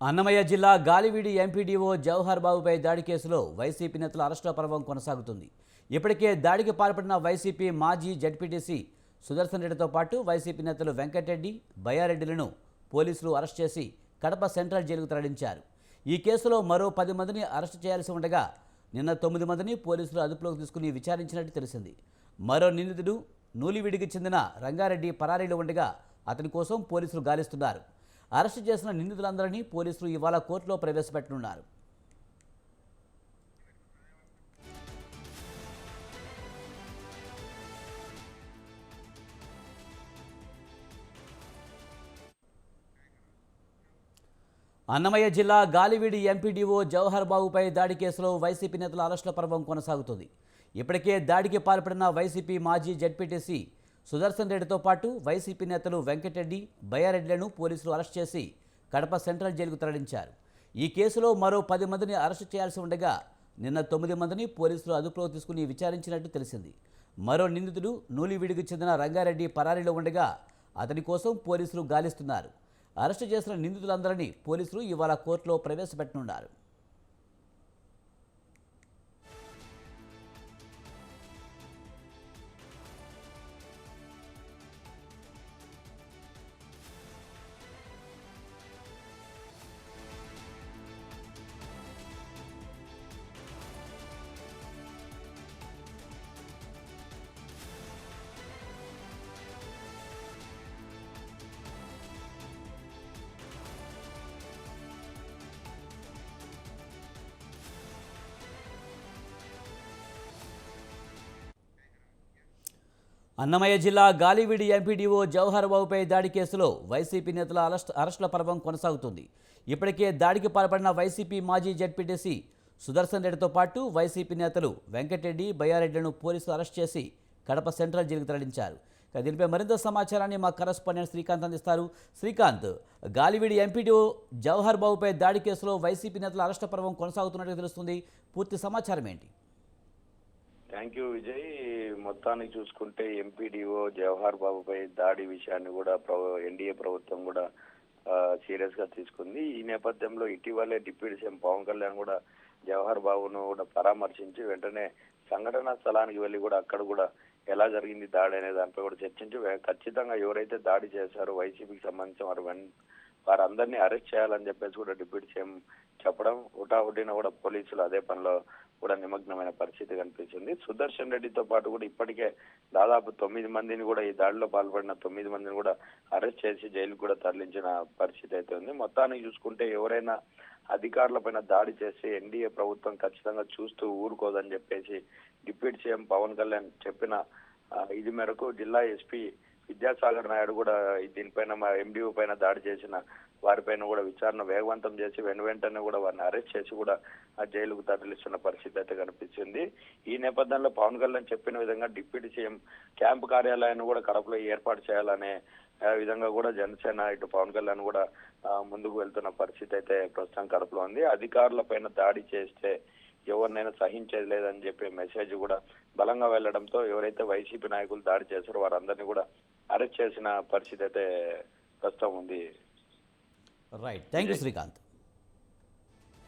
అన్నమయ్య జిల్లా గాలివీడి ఎంపీడీఓ జవహర్ బాబుపై దాడి కేసులో వైసీపీ నేతల అరెస్టుల పర్వం కొనసాగుతుంది. ఇప్పటికే దాడికి పాల్పడిన వైసీపీ మాజీ జడ్పీటీసీ సుదర్శన్ రెడ్డితో పాటు వైసీపీ నేతలు వెంకటరెడ్డి బయ్యారెడ్డిలను పోలీసులు అరెస్ట్ చేసి కడప సెంట్రల్ జైలుకు తరలించారు. ఈ కేసులో మరో పది మందిని అరెస్టు చేయాల్సి ఉండగా నిన్న తొమ్మిది మందిని పోలీసులు అదుపులోకి తీసుకుని విచారించినట్టు తెలిసింది. మరో నిందితుడు నూలివిడికి చెందిన రంగారెడ్డి పరారీలో ఉండగా అతని కోసం పోలీసులు గాలిస్తున్నారు. అరెస్టు చేసిన నిందితులందరినీ పోలీసులు ఇవాళ కోర్టులో ప్రవేశపెట్టనున్నారు. అన్నమయ్య జిల్లా గాలివీడి ఎంపీడీఓ జవహర్ బాబుపై దాడి కేసులో వైసీపీ నేతల అరెస్టుల పర్వం కొనసాగుతుంది. ఇప్పటికే దాడికి పాల్పడిన వైసీపీ మాజీ జడ్పీటీసీ సుదర్శన్ రెడ్డితో పాటు వైసీపీ నేతలు వెంకటరెడ్డి బయ్యారెడ్డిలను పోలీసులు అరెస్ట్ చేసి కడప సెంట్రల్ జైలుకు తరలించారు. ఈ కేసులో మరో పది మందిని అరెస్టు చేయాల్సి ఉండగా నిన్న తొమ్మిది మందిని పోలీసులు అదుపులో తీసుకుని విచారించినట్టు తెలిసింది. మరో నిందితుడు నూలివీడికి చెందిన రంగారెడ్డి పరారీలో ఉండగా అతని కోసం పోలీసులు గాలిస్తున్నారు. అరెస్టు చేసిన నిందితులందరినీ పోలీసులు ఇవాళ కోర్టులో ప్రవేశపెట్టనున్నారు. అన్నమయ్య జిల్లా గాలివీడి ఎంపీడీఓ జవహర్ బాబుపై దాడి కేసులో వైసీపీ నేతల అరెస్ట్ అరెస్టుల పర్వం కొనసాగుతుంది. ఇప్పటికే దాడికి పాల్పడిన వైసీపీ మాజీ జడ్పీటీసీ సుదర్శన్ రెడ్డితో పాటు వైసీపీ నేతలు వెంకటరెడ్డి బయ్యారెడ్డిలను పోలీసులు అరెస్ట్ చేసి కడప సెంట్రల్ జైలుకు తరలించారు. దీనిపై మరింత సమాచారాన్ని మా కరస్పాండెంట్ శ్రీకాంత్ అందిస్తారు. శ్రీకాంత్ గాలివీడి ఎంపీడీఓ జవహర్ బాబుపై దాడి కేసులో వైసీపీ నేతల అరెస్టు పర్వం కొనసాగుతున్నట్లు తెలుస్తుంది. పూర్తి సమాచారం ఏంటి? థ్యాంక్ యూ విజయ్ మొత్తానికి చూసుకుంటే ఎంపీడీఓ జవహర్ బాబుపై దాడి విషయాన్ని కూడా ఎన్డీఏ ప్రభుత్వం కూడా సీరియస్గా తీసుకుంది. ఈ నేపథ్యంలో ఇటీవలే డిప్యూటీ సీఎం పవన్ కళ్యాణ్ కూడా జవహర్ బాబును కూడా పరామర్శించి వెంటనే సంఘటనా స్థలానికి వెళ్ళి కూడా అక్కడ కూడా ఎలా జరిగింది దాడి అనే దానిపై కూడా చర్చించి ఖచ్చితంగా ఎవరైతే దాడి చేశారో వైసీపీకి సంబంధించిన వారు వారందరినీ అరెస్ట్ చేయాలని చెప్పేసి కూడా డిప్యూటీ సీఎం చెప్పడం హుటాహుటిన కూడా పోలీసులు అదే పనిలో కూడా నిమగ్నమైన పరిస్థితి కనిపిస్తుంది. సుదర్శన్ రెడ్డితో పాటు కూడా ఇప్పటికే దాదాపు తొమ్మిది మందిని కూడా ఈ దాడిలో పాల్పడిన తొమ్మిది మందిని కూడా అరెస్ట్ చేసి జైలుకు కూడా తరలించిన పరిస్థితి అయితే ఉంది. మొత్తానికి చూసుకుంటే ఎవరైనా అధికారులపైన దాడి చేసి ఎన్డీఏ ప్రభుత్వం ఖచ్చితంగా చూస్తూ ఊరుకోదని చెప్పేసి డిప్యూటీ సీఎం పవన్ కళ్యాణ్ చెప్పిన ఇది మేరకు జిల్లా ఎస్పీ విద్యాసాగర్ నాయుడు కూడా దీనిపైన మా ఎండిఓ పైన దాడి చేసిన వారిపైన కూడా విచారణ వేగవంతం చేసి వెను వెంటనే కూడా వారిని అరెస్ట్ చేసి కూడా ఆ జైలుకు తరలిస్తున్న పరిస్థితి అయితే కనిపించింది ఈ నేపథ్యంలో పవన్ కళ్యాణ్ చెప్పిన విధంగా డిప్యూటీ సీఎం క్యాంప్ కార్యాలయాన్ని కూడా కడపలో ఏర్పాటు చేయాలనే ఆ విధంగా కూడా జనసేన ఇటు పవన్ కళ్యాణ్ కూడా ముందుకు వెళ్తున్న పరిస్థితి అయితే ప్రస్తుతం కడపలో ఉంది. అధికారుల పైన దాడి చేస్తే ఎవరినైనా సహించేది లేదని చెప్పే మెసేజ్ కూడా బలంగా వెళ్ళడంతో ఎవరైతే వైసీపీ నాయకులు దాడి చేశారో వారందరినీ కూడా అరెస్ట్ చేసిన పరిస్థితి అయితే ప్రస్తుతం ఉంది. Right thank you Srikanth